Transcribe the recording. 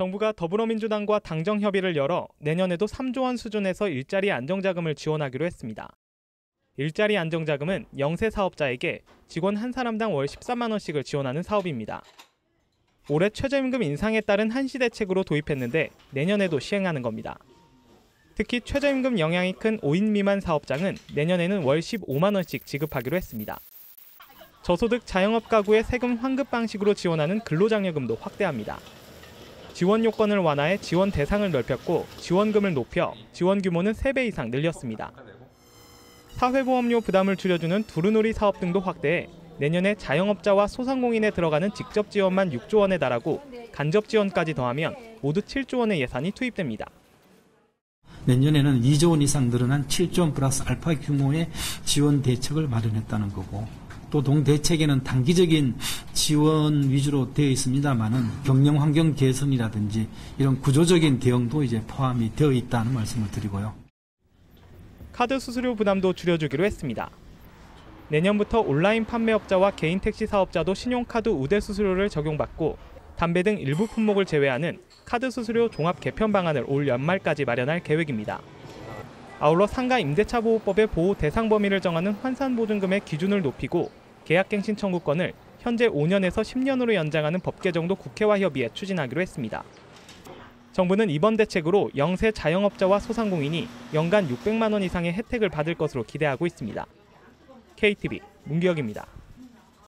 정부가 더불어민주당과 당정 협의를 열어 내년에도 3조 원 수준에서 일자리 안정자금을 지원하기로 했습니다. 일자리 안정자금은 영세 사업자에게 직원 한 사람당 월 13만 원씩을 지원하는 사업입니다. 올해 최저임금 인상에 따른 한시 대책으로 도입했는데 내년에도 시행하는 겁니다. 특히 최저임금 영향이 큰 5인 미만 사업장은 내년에는 월 15만 원씩 지급하기로 했습니다. 저소득 자영업 가구의 세금 환급 방식으로 지원하는 근로장려금도 확대합니다. 지원 요건을 완화해 지원 대상을 넓혔고 지원금을 높여 지원 규모는 3배 이상 늘렸습니다. 사회보험료 부담을 줄여주는 두루놀이 사업 등도 확대해 내년에 자영업자와 소상공인에 들어가는 직접 지원만 6조 원에 달하고 간접 지원까지 더하면 모두 7조 원의 예산이 투입됩니다. 내년에는 2조 원 이상 늘어난 7조 원 플러스 알파 규모의 지원 대책을 마련했다는 거고 또 동대책에는 단기적인 지원 위주로 되어 있습니다만은 경영 환경 개선이라든지 이런 구조적인 대응도 이제 포함이 되어 있다는 말씀을 드리고요. 카드 수수료 부담도 줄여주기로 했습니다. 내년부터 온라인 판매업자와 개인 택시 사업자도 신용카드 우대 수수료를 적용받고 담배 등 일부 품목을 제외하는 카드 수수료 종합 개편 방안을 올 연말까지 마련할 계획입니다. 아울러 상가 임대차 보호법의 보호 대상 범위를 정하는 환산 보증금의 기준을 높이고 계약갱신 청구권을 현재 5년에서 10년으로 연장하는 법 개정도 국회와 협의해 추진하기로 했습니다. 정부는 이번 대책으로 영세 자영업자와 소상공인이 연간 600만 원 이상의 혜택을 받을 것으로 기대하고 있습니다. KTV 문기혁입니다.